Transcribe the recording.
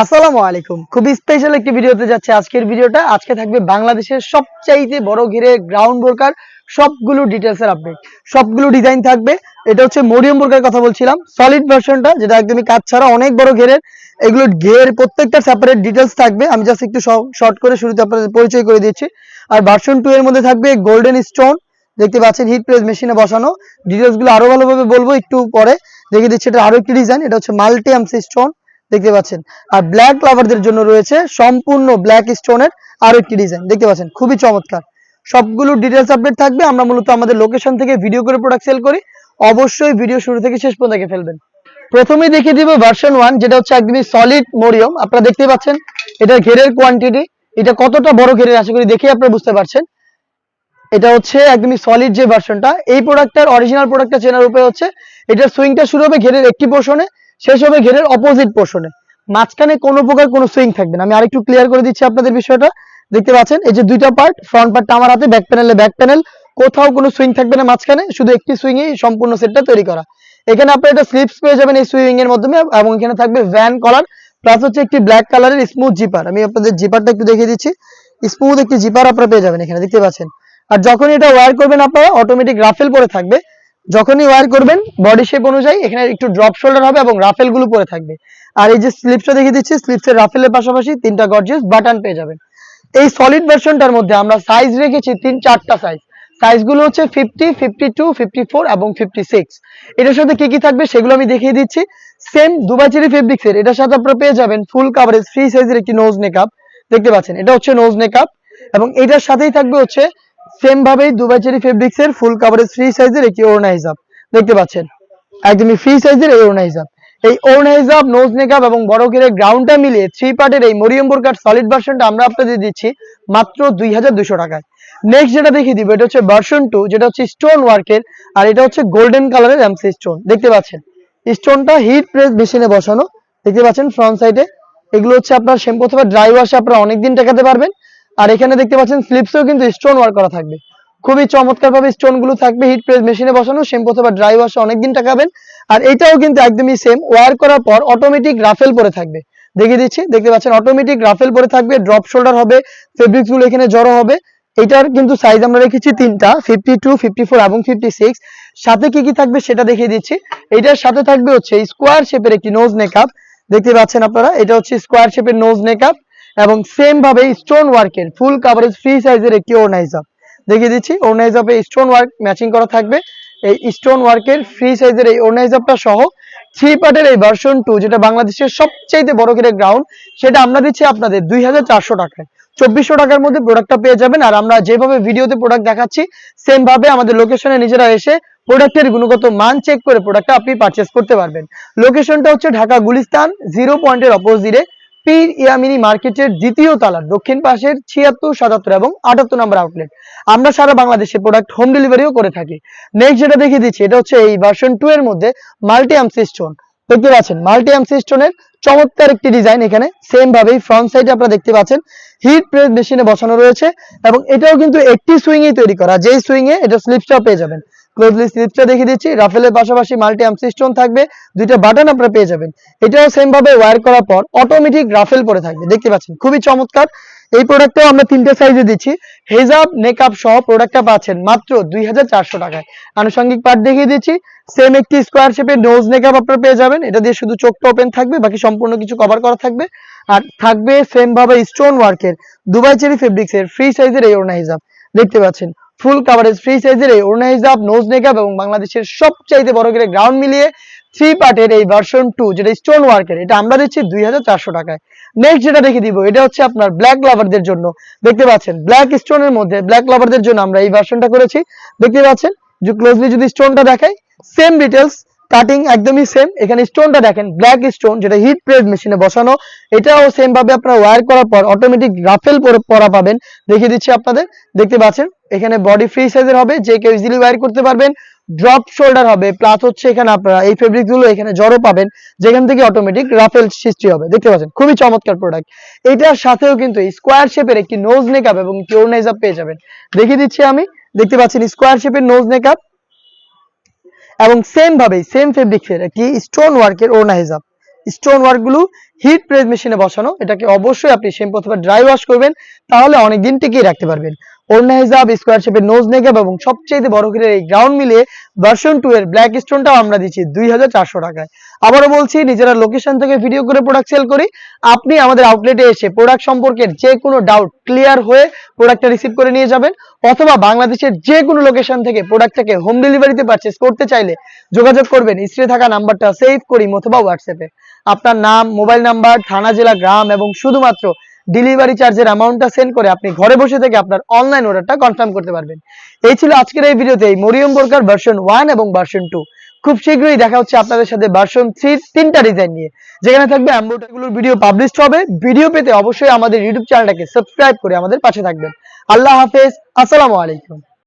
আসসালামু আলাইকুম। খুবই স্পেশাল একটি ভিডিওতে যাচ্ছে আজকের ভিডিওটা। আজকে থাকবে বাংলাদেশের সবচাইতে বড় ঘিরে গ্রাউন্ড বোরকার সবগুলো ডিটেলস এর আপডেট সবগুলো ডিজাইন থাকবে। এটা হচ্ছে মরিয়ম বোরকার কথা বলছিলাম। সলিড ভার্সনটা যেটা একদমই কাজ ছাড়া অনেক বড় ঘেরের। এগুলো ঘের প্রত্যেকটা সেপারেট ডিটেলস থাকবে। আমি জাস্ট একটু শর্ট করে শুরুতে আপনাদের পরিচয় করে দিচ্ছি। আর ভার্সন টু এর মধ্যে থাকবে গোল্ডেন স্টোন দেখতে পাচ্ছেন হিট প্রেস মেশিনে বসানো। ডিটেলসগুলো আরও ভালোভাবে বলব একটু পরে। দেখে দিচ্ছি, এটা আরও একটি ডিজাইন এটা হচ্ছে মাল্টি আমসি স্টোন দেখতে পাচ্ছেন। আর ব্ল্যাক লাভারদের জন্য রয়েছে সম্পূর্ণ ব্ল্যাক স্টোনের আরও একটি ডিজাইন দেখতে পাচ্ছেন, খুবই চমৎকার। সবগুলো ডিটেলস আপডেট থাকবে, আমরা মূলত আমাদের লোকেশন থেকে ভিডিও করে প্রোডাক্ট সেল করি। অবশ্যই ভিডিও শুরু থেকে শেষ পর্যন্ত দেখে ফেলবেন। প্রথমেই দেখিয়ে দিব ভার্সন ওয়ান যেটা হচ্ছে একদমই সলিড মরিয়ম আপনারা দেখতে পাচ্ছেন এটা ঘেরের কোয়ান্টিটি এটা কতটা বড় ঘেরের, আশা করি দেখে আপনারা বুঝতে পারছেন। এটা হচ্ছে একদমই সলিড যে ভার্সনটা এই প্রোডাক্টটার অরিজিনাল প্রোডাক্টটা চেনার উপায় হচ্ছে, এটার সুইংটা শুরু হবে ঘেরের একটি পোর্শনে শেষ হবে ঘেরের অপোজিট পোর্শনে মাঝখানে কোনো প্রকার কোনো সুইং থাকবে না। আমি আরেকটু ক্লিয়ার করে দিচ্ছি আপনাদের বিষয়টা। দেখতে পাচ্ছেন, এই যে দুইটা পার্ট ফ্রন্ট পার্টটা আমার হাতে ব্যাক প্যানেলে ব্যাক প্যানেল কোথাও কোনো সুইং থাকবে না মাঝখানে, শুধু একটি সুইং এই সম্পূর্ণ সেটটা তৈরি করা। এখানে আপনি একটা স্লিপস পেয়ে যাবেন এই সুইং এর মাধ্যমে, এবং এখানে থাকবে ভ্যান কলার প্লাস হচ্ছে একটি ব্ল্যাক কালারের স্মুথ জিপার আমি আপনাদের জিপারটা একটু দেখিয়ে দিচ্ছি। স্মুথ একটি জিপার আপনারা পেয়ে যাবেন এখানে, দেখতে পাচ্ছেন। আর যখন এটা ওয়্যার করবেন আপনারা অটোমেটিক রাফেল পরে থাকবে। যখনই ওয়্যার করবেন বডি শেপ অনুযায়ী এখানে একটু ড্রপ শোল্ডার হবে এবং রাফেলগুলো পরে থাকবে। আর এই যে স্লিপসটা দেখিয়ে দিচ্ছি স্লিপসের রাফেলের পাশাপাশি তিনটা গর্জিয়াস বাটন পেয়ে যাবেন। এই সলিড ভার্সনটার মধ্যে আমরা সাইজ রেখেছি তিন, চারটা সাইজ সাইজগুলো হচ্ছে fifty fifty two fifty four এবং ফিফটি সিক্স এটার সাথে কি কি থাকবে সেগুলো আমি দেখিয়ে দিচ্ছি। সেম দুবাই চেরি ফেব্রিক্সের এটার সাথে আপনারা পেয়ে যাবেন ফুল কাভারেজ ফ্রি সাইজের একটি নোজ মেকআপ দেখতে পাচ্ছেন, এটা হচ্ছে নোজ মেকআপ এবং এটার সাথেই থাকবে হচ্ছে সেম ভাবেই দুবাই চেরি ফেব্রিক্স এর ফুল কাভারেজ ফ্রি সাইজের একটি ওড়না হিসাব দেখতে পাচ্ছেন? একদমই ফ্রি সাইজের এই ওড়না হিসাব এই ওড়না হিসাব নোজ মেকআপ এবং বড় ঘেরের গ্রাউন্ডটা মিলিয়ে থ্রি পার্টের এই মরিয়ম বোরকার সলিড ভার্সনটা আমরা আপনাদের দিচ্ছি মাত্র দুই টাকায়। নেক্সট যেটা দেখিয়ে দিব, এটা হচ্ছে ভার্সন টু যেটা হচ্ছে স্টোন ওয়ার্কের আর এটা হচ্ছে গোল্ডেন কালারের এমসি স্টোন দেখতে পাচ্ছেন? স্টোনটা হিট প্রেস মেশিনে বসানো। দেখতে পাচ্ছেন ফ্রন্ট সাইডে এগুলো হচ্ছে আপনার শ্যাম্পু অথবা ড্রাই ওয়াশে আপনারা অনেকদিন টেকাতে পারবেন। আর এখানে দেখতে পাচ্ছেন স্লিপসেও কিন্তু স্টোন ওয়ার্ক করা থাকবে। খুবই চমৎকার ভাবে স্টোনগুলো থাকবে হিট প্রেস মেশিনে বসানো শ্যাম্পু অথবা ড্রাই ওয়াশে অনেকদিন টাকাবেন। আর এটাও কিন্তু একদমই সেম ওয়ার করার পর অটোমেটিক রাফেল পরে থাকবে। দেখিয়ে দিচ্ছি, দেখতে পাচ্ছেন অটোমেটিক রাফেল পরে থাকবে ড্রপ শোল্ডার হবে ফেব্রিক্সগুলো এখানে জড়ো হবে। এটার কিন্তু সাইজ আমরা রেখেছি তিনটা ফিফটি টু ফিফটি ফোর এবং ফিফটি সিক্স সাথে কি কি থাকবে সেটা দেখিয়ে দিচ্ছি। এটার সাথে থাকবে হচ্ছে স্কোয়ার শেপের একটি নোজ মেকআপ দেখতে পাচ্ছেন আপনারা, এটা হচ্ছে স্কোয়ার শেপের নোজ মেকআপ এবং সেম ভাবে স্টোন ওয়ার্কের ফুল কাভারেজ ফ্রি সাইজের একটি ওড়না হিসাব দেখিয়ে দিচ্ছি ওড়না হিসাবে স্টোন ওয়ার্ক ম্যাচিং করা থাকবে। এই স্টোন ওয়ার্কের ফ্রি সাইজের এই ওড়না হিসাবটা সহ থ্রি পার্টের এই ভার্সন টু যেটা বাংলাদেশের সবচেয়ে বড় করে গ্রাউন্ড সেটা আমরা দিচ্ছি আপনাদের দুই হাজার চারশো টাকায়। চব্বিশশো টাকার মধ্যে প্রোডাক্টটা পেয়ে যাবেন, আর আমরা যেভাবে ভিডিওতে প্রোডাক্ট দেখাচ্ছি সেম ভাবে আমাদের লোকেশনে নিজেরা এসে প্রোডাক্টের গুণগত মান চেক করে প্রোডাক্টটা আপনি পারচেস করতে পারবেন। লোকেশনটা হচ্ছে ঢাকা গুলিস্তান জিরো পয়েন্টের অপোজিটে পীর ইয়ামিনী মার্কেটের দ্বিতীয় তালার দক্ষিণ পাশের ছিয়াত্তর, সাতাত্তর এবং আটাত্তর নম্বর আউটলেট আমরা সারা বাংলাদেশে প্রোডাক্ট হোম ডেলিভারিও করে থাকি। নেক্সট যেটা দেখিয়ে দিচ্ছি, এটা হচ্ছে এই ভার্সন টু এর মধ্যে মাল্টি আমসি স্টোন দেখতে পাচ্ছেন মাল্টি আমসি স্টোনের চমৎকার একটি ডিজাইন এখানে সেম ভাবেই ফ্রন্ট সাইডে আপনারা দেখতে পাচ্ছেন হিট প্রেস মেশিনে বসানো রয়েছে এবং এটাও কিন্তু একটি সুইং তৈরি করা, যেই সুইং এ এটা স্লিপসটা পেয়ে যাবেন। ক্লোজলি স্লিপসটা দেখিয়ে দিচ্ছি। রাফেলের পাশাপাশি মাল্টি আমসি স্টোন থাকবে। দুইটা বাটন আপনারা পেয়ে যাবেন। এটাও সেম ভাবে ওয়্যার করার পর অটোমেটিক রাফেল পরে থাকবে। দেখতে পাচ্ছেন, খুবই চমৎকার। এই প্রোডাক্টটাও আমরা তিনটে সাইজে দিচ্ছি। হেজাব মেকআপ সহ প্রোডাক্টটা পাচ্ছেন মাত্র দুই হাজার চারশো টাকায়। আনুষঙ্গিক পার্ট দেখিয়ে দিচ্ছি। সেম একটি স্কোয়ার শেপের নোজ মেকআপ আপনারা পেয়ে যাবেন। এটা দিয়ে শুধু চোখটা ওপেন থাকবে, বাকি সম্পূর্ণ কিছু কভার করা থাকবে। আর থাকবে সেম ভাবে স্টোন ওয়ার্কের দুবাই চেরি ফেব্রিক্স এর ফ্রি সাইজের এই ওড়না হিজাব। দেখতে পাচ্ছেন ফুল কাভারেজ ফ্রি সাইজের এই ওড়না হিজাব নোজ মেকআপ এবং বাংলাদেশের সবচাইতে বড় করে গ্রাউন্ড মিলিয়ে থ্রি পার্টের এই ভার্সন টু যেটা স্টোন ওয়ার্কের এটা আমরা দিচ্ছি দুই হাজার চারশো টাকায়। নেক্সট যেটা দেখে দিব, এটা হচ্ছে আপনার ব্ল্যাক লাভারদের জন্য। দেখতে পাচ্ছেন ব্ল্যাক স্টোনের মধ্যে ব্ল্যাক লাভারদের জন্য আমরা এই ভার্সনটা করেছি। দেখতে পাচ্ছেন, যে ক্লোজলি যদি স্টোনটা দেখাই সেম ডিটেলস কাটিং একদমই সেম এখানে স্টোনটা দেখেন ব্ল্যাক স্টোন যেটা হিট প্রেস মেশিনে বসানো, এটাও সেম ভাবে আপনার ওয়ার করার পর অটোমেটিক রাফেল পরা পাবেন। দেখিয়ে দিচ্ছি আপনাদের, দেখতে পাচ্ছেন এখানে বডি ফ্রি সাইজের হবে, যে কেউ ইজিলি ওয়্যার করতে পারবেন। ড্রপ শোল্ডার হবে প্লাস হচ্ছে এখানে আপনারা এই ফেব্রিকগুলো এখানে জড়ো পাবেন, যেখান থেকে অটোমেটিক রাফেল সৃষ্টি হবে। দেখতে পাচ্ছেন, খুবই চমৎকার প্রোডাক্ট এটার সাথেও কিন্তু স্কোয়ার শেপের একটি নোজ মেকআপ এবং কিউর নাইজাপ পেয়ে যাবেন। দেখিয়ে দিচ্ছি আমি, দেখতে পাচ্ছেন স্কোয়ার শেপের নোজ মেকআপ এবং সেম ভাবে সেম ফেব্রিক্সের একটি স্টোন ওয়ার্কের ওড়না হিজাব স্টোন ওয়ার্কগুলো হিট প্রেস মেশিনে বসানো, এটাকে অবশ্যই আপনি শ্যাম্পু অথবা ড্রাই ওয়াশ করবেন, তাহলে অনেকদিন টিকিয়ে রাখতে পারবেন। ওড়না হিসাব স্কোয়ার শেপের নোজ নেগেব এবং সবচেয়ে বড় ঘিরের এই গ্রাউন্ড মিলিয়ে ভার্সন টু এর ব্ল্যাক স্টোনটাও আমরা দিচ্ছি দুই হাজার চারশো টাকায়। আবারও বলছি, নিজেরা লোকেশন থেকে ভিডিও করে প্রোডাক্ট সেল করি। আপনি আমাদের আউটলেটে এসে প্রোডাক্ট সম্পর্কে যে কোনো ডাউট ক্লিয়ার হয়ে প্রোডাক্টটা রিসিভ করে নিয়ে যাবেন, অথবা বাংলাদেশের যে কোনো লোকেশন থেকে প্রোডাক্টটাকে হোম ডেলিভারিতে পারচেস করতে চাইলে যোগাযোগ করবেন। স্ক্রিনে থাকা নাম্বারটা সেভ করি অথবা হোয়াটসঅ্যাপে আপনার নাম মোবাইল নাম্বার থানা, জেলা, গ্রাম এবং শুধুমাত্র ডেলিভারি চার্জের অ্যামাউন্টটা সেন্ড করে আপনি ঘরে বসে থেকে আপনার অনলাইন অর্ডারটা কনফার্ম করতে পারবেন। এই ছিল আজকের এই ভিডিওতে এই মরিয়ম বোরকার ভার্সন ওয়ান এবং ভার্সন টু খুব শীঘ্রই দেখা হচ্ছে আপনাদের সাথে ভার্সন থ্রি তিনটা ডিজাইন নিয়ে। যেখানে থাকবে অ্যাম্বোটাগুলোর ভিডিও পাবলিশ হবে। ভিডিও পেতে অবশ্যই আমাদের ইউটিউব চ্যানেলটাকে সাবস্ক্রাইব করে আমাদের পাশে থাকবেন। আল্লাহ হাফেজ। আসসালামু আলাইকুম।